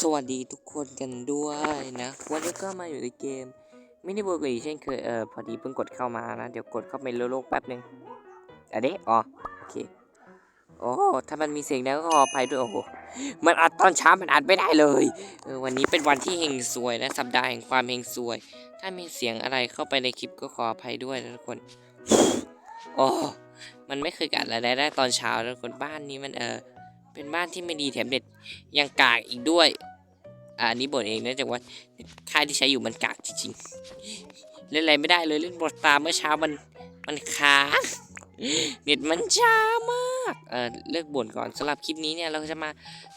สวัสดีทุกคนกันด้วยนะ วันนี้ก็มาอยู่ในเกมมินิโบกอีกเช่นเคยเออพอดีเพิ่งกดเข้ามานะ เดี๋ยวกดเข้าไปโลกแป๊บนึงอะเด้อ๋อโอเคโอ้ถ้ามันมีเสียงดังก็ขออภัยด้วยโอ้โหมันอัดตอนเช้ามันอัดไม่ได้เลยเออวันนี้เป็นวันที่เฮงซวยนะสัปดาห์แห่งความเฮงซวย ถ้ามีเสียงอะไรเข้าไปในคลิปก็ขออภัยด้วยนะทุกคนโอ้มันไม่เคยกัดอะไรได้ตอนเช้านะทุกคนบ้านนี้มันเออ เป็นบ้านที่ไม่ดีแถมเด็ดยังกากอีกด้วยอ่าอันนี้บ่นเองนื่องจากว่าค่ายที่ใช้อยู่มันกากจริงๆเล่นอะไรไม่ได้เลยเล่นบทตามเมื่อเช้ามันมันค้างเน็ตมันช้ามากเออเลิกบ่นก่อนสำหรับคลิปนี้เนี่ยเราจะมา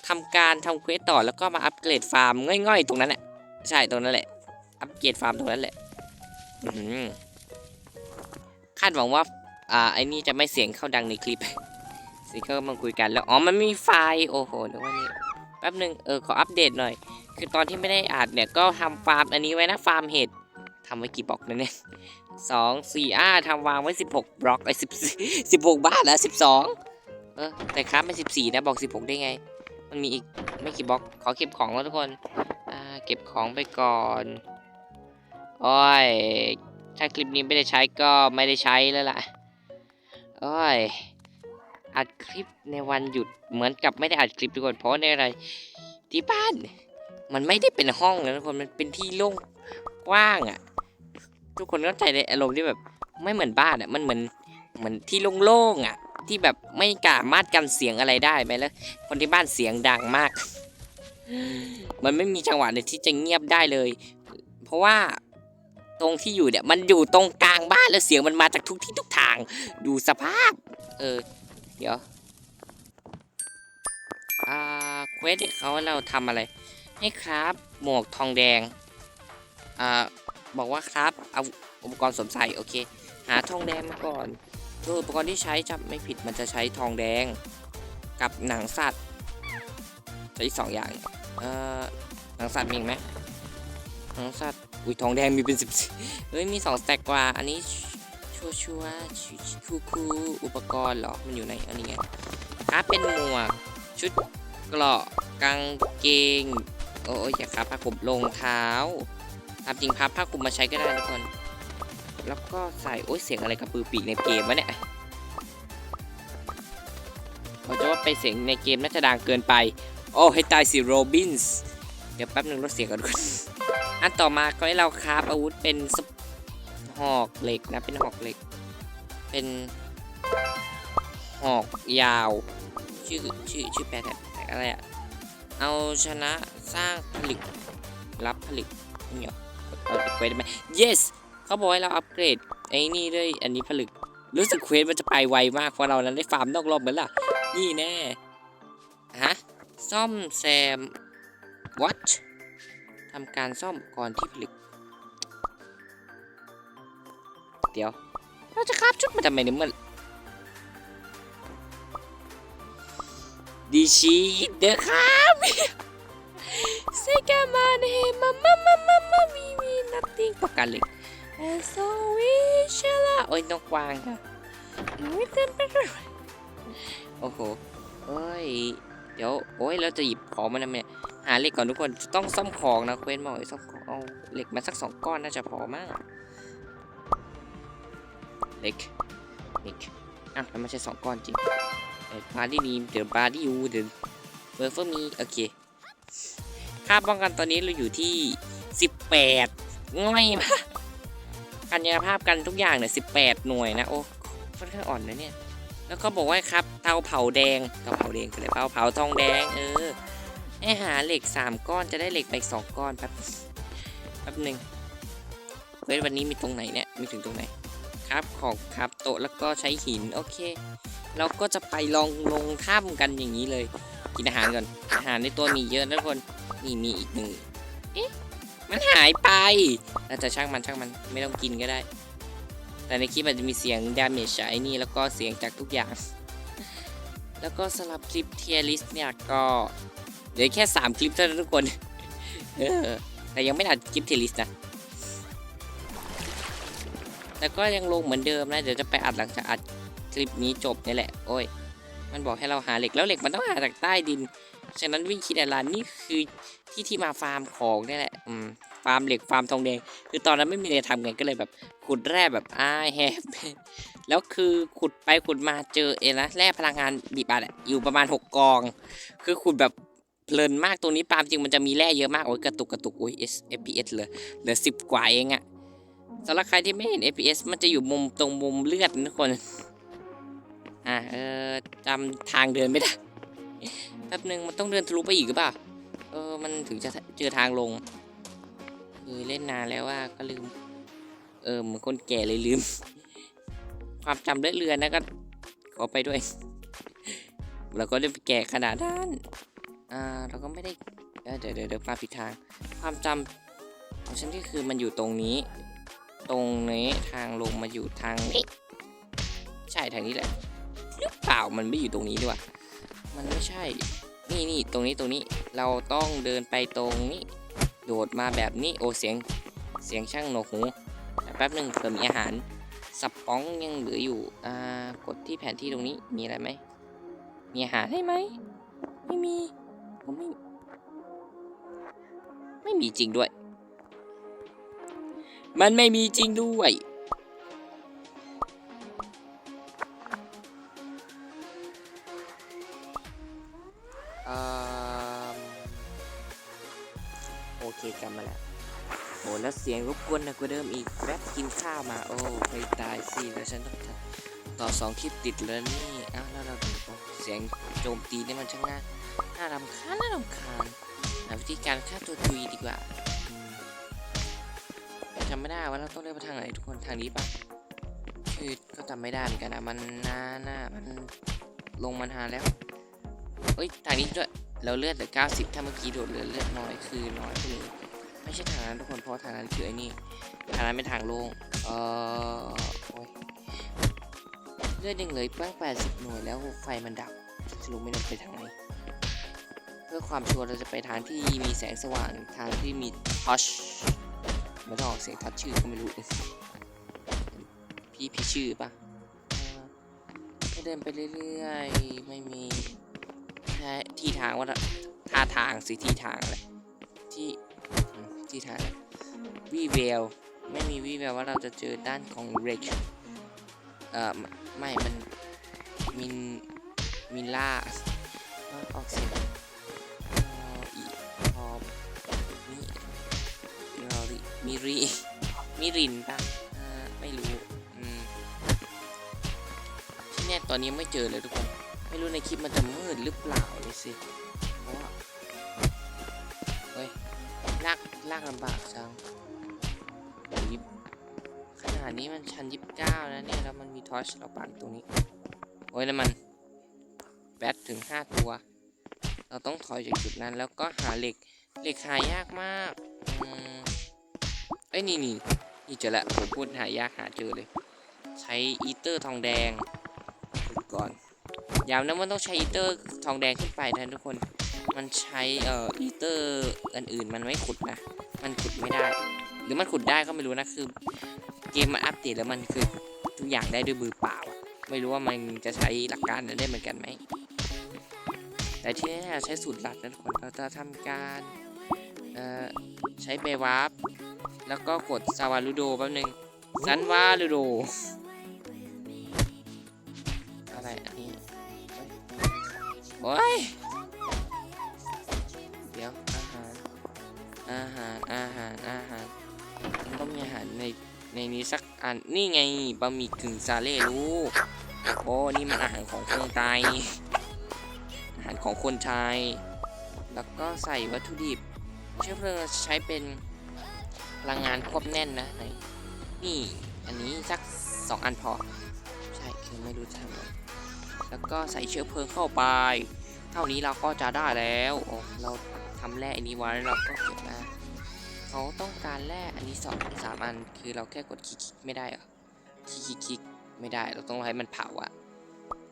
ทำการทำเควสต่อแล้วก็มาอัปเกรดฟาร์มง่อยๆ ตรงนั้นแหละใช่ตรงนั้นแหละ อัปเกรดฟาร์มตรงนั้นแหละคาดหวังว่าอ่าไอ้นี่จะไม่เสียงเข้าดังในคลิป สิก็มาคุยกันแล้วอ๋อมันมีไฟล์โอ้โหนึกว่านี่แป๊บหนึ่งเออขออัปเดตหน่อย คือตอนที่ไม่ได้อัดเนี่ยก็ทำฟาร์มอันนี้ไว้นะฟาร์มเห็ดทำไว้กี่บล็อกนะเนี่ยสองสี่อ่าทำวางไว้สิบหกบล็อกไอ้สิบสิบหกบ้านแล้วสิบสองเออแต่ครับไม่สิบสี่นะบอกสิบหกได้ไง มันมีอีกไม่กี่บล็อกขอเก็บของแล้วทุกคนอ่าเก็บของไปก่อนโอ้ยถ้าคลิปนี้ไม่ได้ใช้ก็ไม่ได้ใช้แล้วล่ะโอ้ย อัดคลิปในวันหยุดเหมือนกับไม่ได้อัดคลิปทุกคนเพราะในอะไร ที่บ้าน มันไม่ได้เป็นห้องนะทุกคนมันเป็นที่โล่งกว้างอะ่ะ ทุกคนเข้าใจในอารมณ์ที่แบบ ไม่เหมือนบ้านอะ่ะมันเหมือนเหมือนที่โล่งๆอะ่ะ ที่แบบไม่กล้ามาดกันเสียงอะไรได้ไหมแล้ว คนที่บ้านเสียงดังมาก มันไม่มีจังหวะไหนที่จะเงียบได้เลย เพราะว่าตรงที่อยู่เนี่ยมันอยู่ตรงกลางบ้านแล้วเสียงมันมาจากทุกที่ทุกทาง ดูสภาพ เออ เดี๋ยว อ่าเควสที่เขาเราทำอะไร ให้ครับ หมวกทองแดง อ่า บอกว่าครับเอาอุปกรณ์สวมใส่โอเค หาทองแดงมาก่อนคืออุปกรณ์ที่ใช้จำไม่ผิดมันจะใช้ทองแดง กับหนังสัตว์ใช้สองอย่าง เอ่อ หนังสัตว์มีไหมหนังสัตว์ อุ้ยทองแดงมีเป็นสิบเฮ้ยมีสองแต็กกว่า อันนี้ ชัวชัวชูคูคูอุปกรณ์หรอ มันอยู่ไหนอันนี้ไงครับเป็นหมวก ชุดเกราะกางเกง โอ้ยอย่าครับผ้าคลุมรองเท้าตามจริงพับผ้าคลุมมาใช้ก็ได้ทุกคน แล้วก็ใส่โอ้ยเสียงอะไรกับปือปีกในเกมวะเนี่ยเขาจะว่าไปเสียงในเกมน่าจะดังเกินไป โอ้ให้ตายสิโรบินส์ เดี๋ยวแป๊บนึงลดเสียงก่อนทุกคนอันต่อมาก็ให้เราคราฟอาวุธเป็นส หอกเหล็กนะ เป็นหอกเหล็ก เป็นหอกยาว ชื่อชื่อชื่อแปลแท็กอะไรอะเอาชนะสร้างผลิตรับผลิตนี่เรอเอาเควสได้ไหม yes เขาบอกให้เราอัปเกรดไอ้นี่ด้วยอันนี้ผลึก รู้สึกเควสมันจะไปไวมากเพราะเรานั้นได้ฟาร์มนอกรอบเหมือนล่ะ นี่แน่ฮะซ่อมแซม what ทำการซ่อมก่อนที่ผลึก เดี๋ยว เราจะคาบชุดมาทำไมเนี่ยมันดีชีเด้อครับเซกามาเนมามามามามามีมีนัตติ้งปากกาเหล็กแอสโซวิชลาโอ้ยนกกวางค่ะไม่เต้นไปเลยโอ้โหเอ้ย เดี๋ยว โอ้ย เราจะหยิบของมาทำไมเนี่ยหาเหล็กก่อนทุกคน ต้องซ่อมของนะ เควสบอกให้ซ่อมของ เอาเหล็กมาสักสองก้อนน่าจะพอมาก เล็กนิกอะแล้วไม่ใช่สองก้อนจริงบาร์ดี้มีเดี๋ยวบาร์ดี้ยูเดี๋ยวเฟอร์เฟอร์มีโอเค ค่าป้องกันตอนนี้เราอยู่ที่ 18ง่อยมากกันยาภาพกันทุกอย่างเนี่ย18หน่วยนะโอ้ค่อนข้างอ่อนนะเนี่ย แล้วก็บอกว่าครับเตาเผาแดงเตาเผาแดงคืออะไรเตาเผาทองแดงเออให้หาเหล็ก3ก้อนจะได้เหล็กไปสองก้อนแป๊บแป๊บหนึ่งเฮ้ยวันนี้มีตรงไหนเนี่ยมีถึงตรงไหน ครับของครับโต๊ะแล้วก็ใช้หินโอเค เราก็จะไปลองลงถ้ำกันอย่างนี้เลย กินอาหารก่อนอาหารในตัวมีเยอะนะทุกคนนี่มีอีกหนึ่งเอ๊ะมันหายไปเราจะช่างมันช่างมันไม่ต้องกินก็ได้ แต่ในคลิปอาจจะมีเสียงดาเมจไอ้นี่แล้วก็เสียงจากทุกอย่าง แล้วก็สำหรับคลิปเทียริสเนี่ยก็เหลือแค่ 3 คลิปเท่านั้นทุกคน เออแต่ยังไม่อัดคลิปเทียริสนะ แต่ก็ยังลงเหมือนเดิมนะ เดี๋ยวจะไปอัดหลังจากอัดคลิปนี้จบนี่แหละ โอ้ย มันบอกให้เราหาเหล็ก แล้วเหล็กมันต้องหาจากใต้ดิน ฉะนั้นวิ่งคิดอนลานนี่คือที่ที่มาฟาร์มของนี่แหละ อืม ฟาร์มเหล็ก ฟาร์มทองแดง คือตอนนั้นไม่มีอะไรทำกันก็เลยแบบขุดแร่แบบอ้ายแฮปแล้วคือขุดไปขุดมาเจอเอนะแร่พลังงานบีบอัดอยู่ประมาณ 6 กอง คือขุดแบบเพลินมากตรงนี้ปาล์มจริงมันจะมีแร่เยอะมากโอ้ยกระตุกกระตุกโอ้ย S FPS เหลือเหลือสิบกว่าเองอะ สำหรับใครที่ไม่เห็น FPS มันจะอยู่มุมตรงมุมเลือดทุกคน อ่าเออจำทางเดินไม่ได้ แป๊บนึงมันต้องเดินทะลุไปอีกหรือเปล่า เออ มันถึงจะเจอทางลง คือเล่นนานแล้วว่าก็ลืม เออเหมือนคนแก่เลยลืม ความจำเลอะเลือนนะก็ขอไปด้วย เราก็เล่นไปแก่ขนาดนั้น อ่า เราก็ไม่ได้ เดี๋ยวเดี๋ยวเดี๋ยวมาผิดทาง ความจำของฉันที่คือมันอยู่ตรงนี้ ตรงนี้ทางลงมาอยู่ทางนี้ใช่ทางนี้แหละหรือเปล่ามันไม่อยู่ตรงนี้ด้วยมันไม่ใช่ นี่นี่ตรงนี้ตรงนี้เราต้องเดินไปตรงนี้ โดดมาแบบนี้โอเสียงเสียงช่างหนวกหูแต่แป๊บหนึ่งเผื่อมีอาหารสับป้องยังเหลืออยู่อ่ากดที่แผนที่ตรงนี้มีอะไรไหมมีอาหารให้ไหมไม่มีผมไม่ไม่มีจริงด้วย มันไม่มีจริงด้วยอโอเคกลับมาแล้วโอ้แล้วเสียงรบกวนหนักกว่าเดิมอีกแป๊บกินข้าวมา โอ้ไปตายสิแล้วฉันต้องต่อสองคลิปติดเลยนี่อ้าวแล้วเราเสียงโจมตีนี่มันช่างน่าน่ารำคาญน่ารำคาญหาวิธีการฆ่าตัวตุยดีกว่า จำไม่ได้ว่าเราต้องเลือกไปทางไหนทุกคนทางนี้ปะคือก็จำไม่ได้เหมือนกันนะมันน่าน่ามันลงมันหาแล้วเฮ้ยทางนี้ด้วยเราเลือดเหลือ90 ถ้าเมื่อกี้โดดเหลือเลือดน้อยคือน้อยไปเลยไม่ใช่ทางนั้นทุกคนเพราะทางนั้นคือไอ้นี่ทางนั้นเป็นทางโล่งเออเลือดยังเหลืออีกตั้ง80 หน่วยแล้วไฟมันดับสรุปไม่รู้ไปทางไหนเพื่อความชัวร์เราจะไปทางที่มีแสงสว่างทางที่มีทัช ไม่ต้องออกเสียงทัชชื่อก็ไม่รู้พี่พี่ชื่อปะเออก็เดินไปเรื่อยๆ ไม่มีใช่ที่ทางว่าท่าทางสิที่ทางอะไรที่ที่ทางวีเวลไม่มีวีเวลว่าเราจะเจอด้านของเรกเอ่อไม่มันมินมินล่าเอ้าออกเสียง มิริ มิรินปะอ่าไม่รู้ที่เนี่ตอนนี้ไม่เจอเลยทุกคน ไม่รู้ในคลิปมันจะมืดหรือเปล่าเลยสิเพราะว่าเฮ้ย ลาก ลากลำบากจังโอ้ยขนาดนี้มันชันยิบเก้านะเนี่ย แล้วมันมีทอชเราปักตรงนี้ โอ้ยแล้วมัน แบตถึงห้าตัว เราต้องถอยจากจุดนั้นแล้วก็หาเหล็ก เหล็กหายากมาก อืม เอ้ยนี่นี่นี่เจอแล้วผมพูดหายากหาเจอเลย ใช้อีเตอร์ทองแดงก่อนย้ำนะมันต้องใช้อีเตอร์ทองแดงขึ้นไปนะทุกคน มันใช้เอ่ออีเตอร์อื่นๆมันไม่ขุดนะ มันขุดไม่ได้ หรือมันขุดได้ก็ไม่รู้นะคือ เกมมันอัปเดตแล้วมันคือทุกอย่างได้ด้วยมือเปล่า ไม่รู้ว่ามันจะใช้หลักการนั้นได้เหมือนกันไหมแต่ที่แน่ใช้สูตรลัดนะทุกคนเราจะทำการเอ่อใช้เบวาร์ แล้วก็กดซาวาลูโดแป๊บนึงซันวาลูโดอะไรอันนี้โอ้ยเดี๋ยวอาหาร อาหาร อาหาร อาหารมันต้องมีอาหารในในนี้สักอันนี่ไงบะหมี่กึ่งซาเล่ลูกโอ้นี่มันอาหารของคนไทยอาหารของคนไทยแล้วก็ใส่วัตถุดิบเชื้อเพลิงใช้เป็น พลังงานควบแน่นนะไหนนี่อันนี้สักสองอันพอ ใช่คือไม่รู้จะทำอะไรแล้วก็ใส่เชื้อเพลิงเข้าไป เท่านี้เราก็จะได้แล้วโอ้เราทำแร่อันนี้ไว้เราก็เก็บมาเขาต้องการแร่อันนี้สองสามอัน คือเราแค่กดคลิกไม่ได้เหรอคลิกคลิกไม่ได้เราต้องให้มันเผาอะ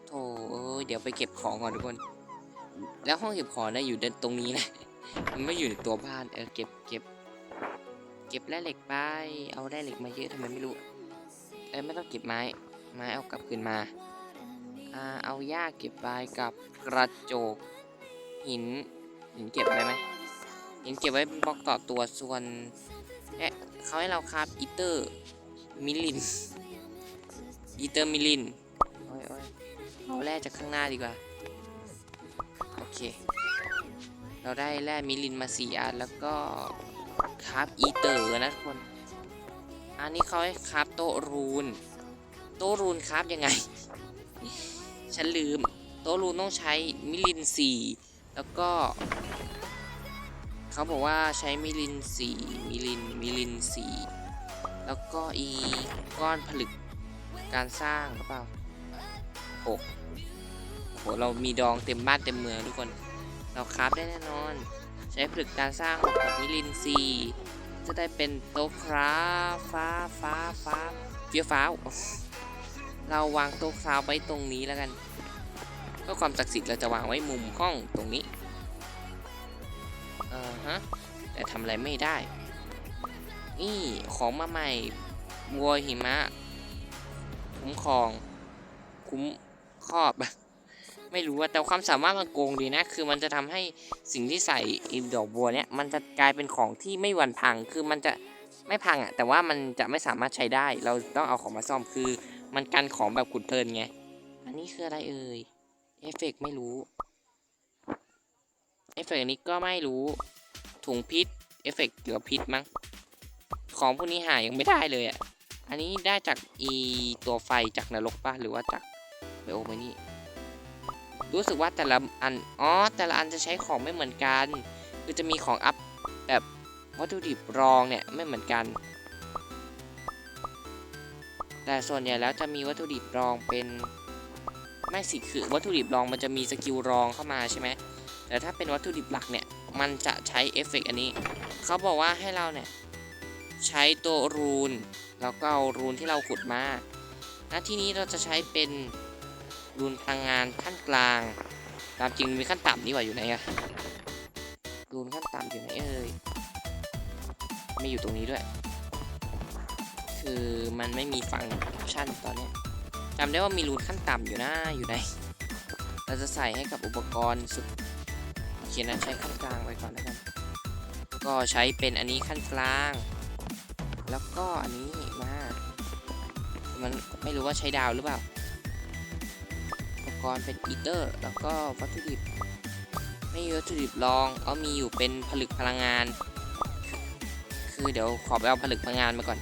โธ่เอ้ยเดี๋ยวไปเก็บของก่อนทุกคน แล้วห้องเก็บของนะอยู่ตรงนี้นะมันไม่อยู่ในตัวบ้านเออเก็บเก็บ เก็บแร่เหล็กไป เอาแร่เหล็กมาเยอะทำไมไม่รู้ เอ้ยไม่ต้องเก็บไม้ ไม้เอากลับคืนมา อ่า เอาหญ้าเก็บไปกับกระจก หิน หินเก็บได้ไหมหินเก็บไว้เป็นบล็อกต่อตัวส่วนเอ๊ะเขาให้เราคราบอีเตอร์ มิลิน อีเตอร์มิลินโอ้ยโอ้ยเอาแร่จากข้างหน้าดีกว่า โอเค เราได้แร่มิลินมาสี่อันแล้วก็ คราฟอีเตอร์นะทุกคน อันนี้เขาให้คราฟโตรูน โตรูนคราฟยังไง ฉันลืม โตรูนต้องใช้มิลินสีแล้วก็เขาบอกว่าใช้มิลินสีมิลินมิลินสีแล้วก็อีก้อนผลึกการสร้างหรือเปล่าหกโหเรามีดองเต็มบ้านเต็มเมืองทุกคน เราคราฟได้แน่นอน ใช้ผลึกการสร้างหกกับมิลินสี่จะได้เป็นโต๊ะคราฟ้าฟ้าฟ้าเฟี้ยวฟ้าวเราวางโต๊ะคราไว้ตรงนี้แล้วกันเพื่อความศักดิ์สิทธิ์เราจะวางไว้มุมห้องตรงนี้เออฮะแต่ทำอะไรไม่ได้ นี่ของมาใหม่วัวหิมะ คุ้มครอง คุ้มครอบ ไม่รู้ว่าแต่ความสามารถมันโกงดีนะ คือมันจะทำให้สิ่งที่ใส่อีดอกบัวเนี่ยมันจะกลายเป็นของที่ไม่วันพัง คือมันจะไม่พังอะ่ะ แต่ว่ามันจะไม่สามารถใช้ได้ เราต้องเอาของมาซ่อมคือ มันกันของแบบขุดเพลินไง อันนี้คืออะไรเอ่ย เอฟเฟกต์ไม่รู้ เอฟเฟกต์อันนี้ก็ไม่รู้ ถุงพิษ เอฟเฟกต์เกี่ยวกับพิษมั้ง ของพวกนี้หายยังไม่ได้เลยอะ่ะ อันนี้ได้จากอีตัวไฟจากนรกปะหรือว่าจากไบโอไมนี่ รู้สึกว่าแต่ละอัน อ๋อ แต่ละอันจะใช้ของไม่เหมือนกัน คือจะมีของอัพแบบวัตถุดิบรองเนี่ยไม่เหมือนกัน แต่ส่วนใหญ่แล้วจะมีวัตถุดิบรองเป็น ไม่สิคือวัตถุดิบรองมันจะมีสกิลรองเข้ามาใช่ไหม แต่ถ้าเป็นวัตถุดิบหลักเนี่ย มันจะใช้เอฟเฟกต์อันนี้ เขาบอกว่าให้เราเนี่ยใช้ตัวรูน แล้วก็เอารูนที่เราขุดมา ณ ที่นี้เราจะใช้เป็น รูนพลังงานขั้นกลาง ตามจริงมีขั้นต่ำนี่หว่าอยู่ไหนอะรูนขั้นต่ำอยู่ไหนเอ่ยไม่อยู่ตรงนี้ด้วย คือมันไม่มีฟังก์ชันตอนนี้จำได้ว่ามีรูนขั้นต่ำอยู่นะอยู่ไหนเราจะใส่ให้กับอุปกรณ์สุดโอเคนะใช้ขั้นกลางไปก่อนแล้วกัน ก็ใช้เป็นอันนี้ขั้นกลาง แล้วก็อันนี้มา มันไม่รู้ว่าใช้ดาวหรือเปล่า กรณ์เป็นอีเตอร์ แล้วก็วัตถุดิบ ไม่มีวัตถุดิบรองเอามีอยู่เป็นผลึกพลังงาน คือเดี๋ยวขอไปเอาผลึกพลังงานมาก่อน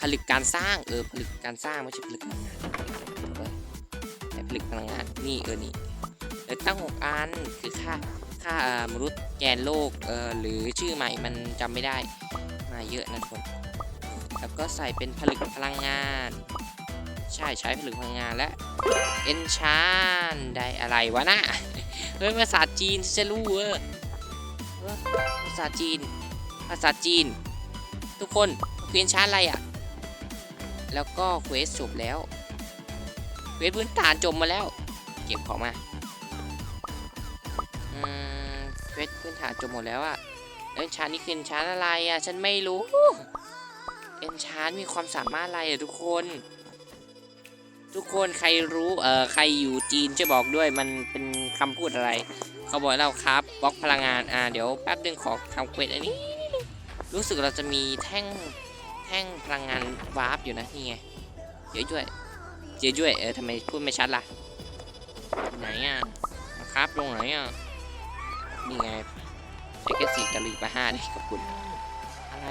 ผลึกการสร้างเออผลึกการสร้างไม่ใช่ผลึกพลังงานแต่ผลึกพลังงานนี่เออนี่เออตั้งหกอันคือค่าค่าเอ่อมนุษย์แกนโลกเออหรือชื่อใหม่มันจำไม่ได้มาเยอะนะทุกคนแล้วก็ใส่เป็นผลึกพลังงาน ใช่ใช้ผลึกพลังงานและเอนชานได้อะไรวะนะเฮ้ยภาษาจีนจะรู้เออภาษาจีน ภาษาจีน ทุกคนเพียนชานอะไรอะ่ะ แล้วก็เควสจบแล้วเควสพื้นฐานจบมาแล้ว เก็บของมาอืมเควสพื้นฐานจบหมดแล้วอะ่ะเอนชานนี่คือเอนชานอะไรอะ่ะ ฉันไม่รู้ เอนชานมีความสามารถอะไรอะทุกคน ทุกคนใครรู้เอ่อใครอยู่จีนช่วยบอกด้วยมันเป็นคำพูดอะไร เขาบอกเราครับบล็อกพลังงานอ่าเดี๋ยวแป๊บนึงขอทำเควสอันนี้ รู้สึกเราจะมีแท่งแท่งพลังงานวาร์ปอยู่นะนี่ไงเยอะด้วยเยอะด้วยเออทำไมพูดไม่ชัดล่ะไหนอะครับลงไหนอะนี่ไงใช้แค่สี่ตะลือไปห้าได้ขอบคุณอะไร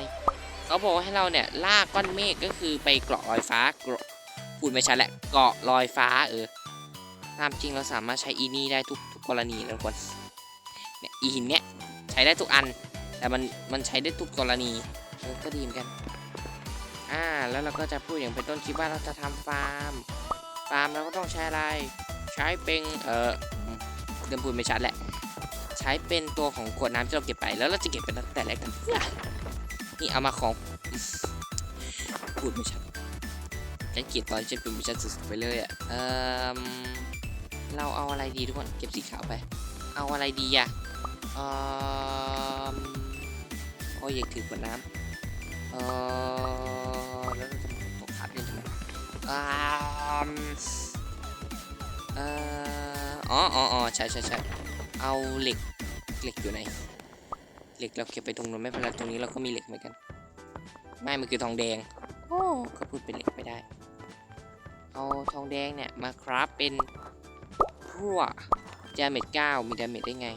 เขาบอกให้เราเนี่ยลากก้อนเมฆก็คือไปเกาะลอยฟ้าเกาะ พูดไม่ชัดแหละเกาะลอยฟ้าเออตามจริงเราสามารถใช้อีนี่ได้ทุกทุกกรณีนะทุกคนเนี่ยอีหินเนี้ยใช้ได้ทุกอัน แต่มันมันใช้ได้ทุกกรณีเออก็ดีเหมือนกันอ่าแล้วเราก็จะพูดอย่างเป็นต้นคลิปว่าเราจะทำฟาร์มฟาร์มเราก็ต้องใช้อะไร ใช้เป็นเออเดิมพูดไม่ชัดแหละใช้เป็นตัวของขวดน้ำที่เราเก็บไปแล้วเราจะเก็บไปตั้งแต่แรกกันนี่เอามาของพูดไม่ชัด ฉันเกลียดตอนฉันพูดไม่ชัดสุดๆไปเลยอะเออเราเอาอะไรดีทุกคน เก็บสีขาวไป เอาอะไรดีอะเออโอ้ยอยากถือขวดน้ำเออแล้วเราจะตกขาดเล่นทำไมอ่าเอ่ออ๋ออ๋ออ๋อใช่ใช่ใช่เอาเหล็กเหล็กอยู่ไหนเหล็กเราเก็บไปตรงนู้นไม่เป็นไรตรงนี้เราก็มีเหล็กเหมือนกันไม่มันคือทองแดง โอ้ก็พูดเป็นเหล็กไม่ได้ เอาทองแดงเนี่ยมาคราฟเป็นพวกดาเมจ9มีดาเมจได้ไง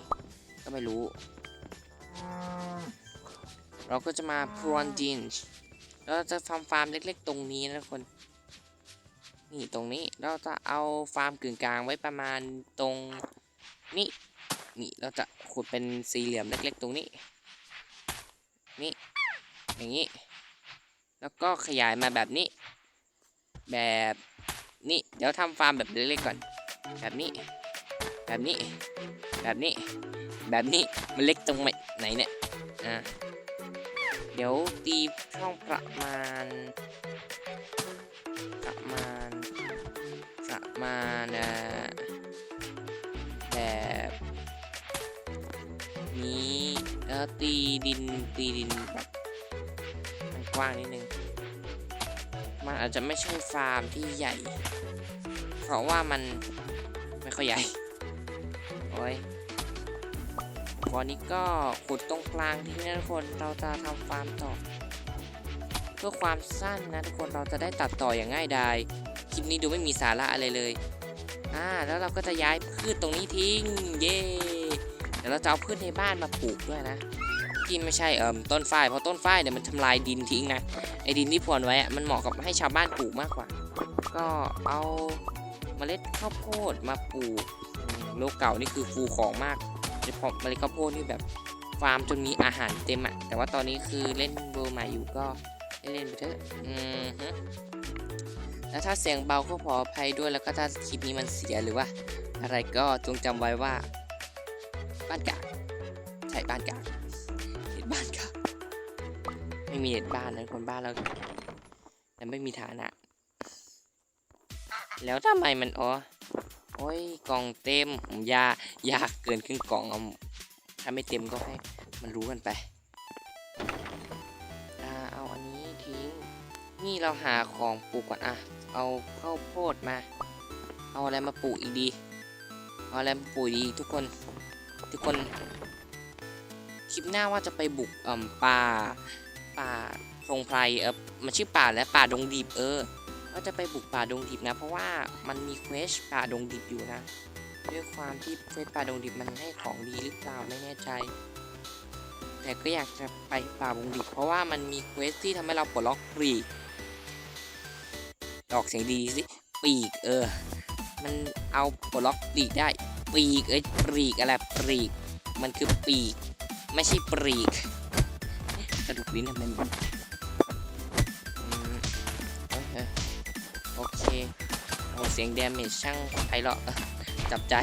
ก็ไม่รู้ เราก็จะมาพรวนดินเราจะฟาร์มฟาร์มเล็กๆ ตรงนี้นะคน นี่ตรงนี้เราจะเอาฟาร์มกึ่งกลางไว้ประมาณตรงนี้นี่เราจะขุดเป็นสี่เหลี่ยมเล็กๆ ตรงนี้ นี่ อย่างนี้ แล้วก็ขยายมาแบบนี้ แบบนี้เดี๋ยวทำฟาร์มแบบเล็กๆก่อน แบบนี้ แบบนี้ แบบนี้ แบบนี้มันเล็กตรงไหนเนี่ยอะเดี๋ยวตีช่องประมาณ ประมาณ ประมาณแบบนี้แล้วตีดินตีดินแบบมันกว้างนิดนึง มันอาจจะไม่ใช่ฟาร์มที่ใหญ่ เพราะว่ามันไม่ค่อยใหญ่โอ้ยวันนี้ก็ขุดตรงกลางที่นี่นะทุกคนเราจะทำฟาร์มต่อ เพื่อความสั้นนะทุกคนเราจะได้ตัดต่ออย่างง่ายดายคลิปนี้ดูไม่มีสาระอะไรเลยอ่าแล้วเราก็จะย้ายพืชตรงนี้ทิ้งเย่เดี๋ยวเราจะเอาพืชในบ้านมาปลูกด้วยนะ ที่ไม่ใช่เอ่มต้นฝ้ายเพราะต้นฝ้ายเนี่ยมันทำลายดินทิ้งนะไอ้ดินที่พรวนไว้อะมันเหมาะกับให้ชาวบ้านปลูกมากกว่า ก็เอาเมล็ดข้าวโพดมาปลูกโลกเก่านี่คือฟูของมากโดยเฉพาะเมล็ดข้าวโพดนี่แบบฟาร์มจนมีอาหารเต็มอะแต่ว่าตอนนี้คือเล่นเวอร์ใหม่อยู่ก็เล่นไปเถอะอืมฮึแล้วถ้าเสียงเบาก็ขออภัยด้วยแล้วก็ถ้าคลิปนี้มันเสียหรือว่า อะไรก็จงจำไว้ว่า บ้านกากใช่บ้านกาก บ้านกากไม่มีเน็ตบ้านนะคนบ้านเราแต่ไม่มีฐานะ แล้วทำไมมันอ๋อโอ้ยกล่องเต็มยายากเกินครึ่งกล่องเอาถ้าไม่เต็มก็ให้มันรู้กันไปอ่าเอาอันนี้ทิ้งนี่เราหาของปลูกก่อนอะเอาข้าวโพดมา เอาอะไรมาปลูกอีกดี เอาอะไรมาปลูกดีทุกคน ทุกคน ลิปหน้าว่าจะไปบุกอ่าป่าป่าพงไพรเออมันชื่อป่าและป่าดงดิบเออว่าจะไปบุกป่าดงดิบนะ เพราะว่ามันมีเควสป่าดงดิบอยู่นะด้วยความที่เควสป่าดงดิบมันให้ของดีหรือเปล่าไม่แน่ใจ แต่ก็อยากจะไปป่าดงดิบ เพราะว่ามันมีเควสที่ทำให้เราปลดล็อกฟรีออกเสียงดีสิปีกเออ มันเอาปลดล็อกปีกได้ ปีกเอ้ยปีกอะไรปีก มันคือปีก ไม่ใช่ปรีกกระดูกลิ้นทำไมนอืมเอ้ยเอ้ยโอเคโอ้เสียงดาเมจช่างไพเราะจับใจ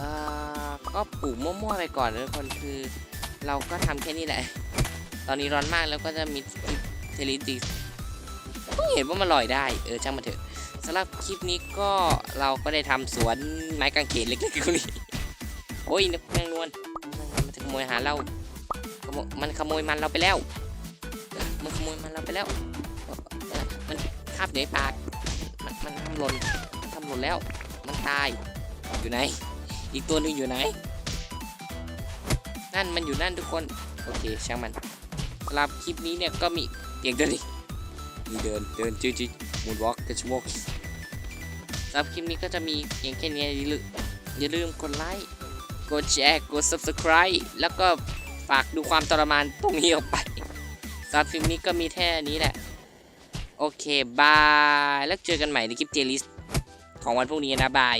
อ่อก็ปลูกมั่วๆไปก่อนนะทุกคนคือ เราก็ทำแค่นี้แหละ ตอนนี้ร้อนมากแล้วก็จะมีเทลิติเพิ่งเห็นว่ามันลอยได้เออช่างมันเถอะสำหรับคลิปนี้ก็เราก็ได้ทำสวนไม้กางเขนเล็กๆตรงนี้โอ้ยนักนางนวลมัน โมยหาเราขโมยมันขโมยมันเราไปแล้วเออมันขโมยมันเราไปแล้วเออเออมันคาบอยู่ในปากมันมันทำหล่นมันทำหล่นแล้ว มันตาย อยู่ไหน อีกตัวหนึงอยู่ไหน นั่นมันอยู่นั่นทุกคน โอเคช่างมันสำหรับคลิปนี้เนี่ยก็มีเพียงเท่านี้มีเดินเดินจืดจืดมูนวอล์กกระชวกสำหรับคลิปนี้ก็จะมีเพียงแค่นี้อย่าลืมอย่าลืมกดไลค์ กดแชร์กด subscribe แล้วก็ฝากดูความทรมานตรงนี้ออกไปสำหรับคลิปนี้ก็มีแค่นี้แหละ โอเค บาย แล้วเจอกันใหม่ในคลิปเจลิสของวันพรุ่งนี้นะ บาย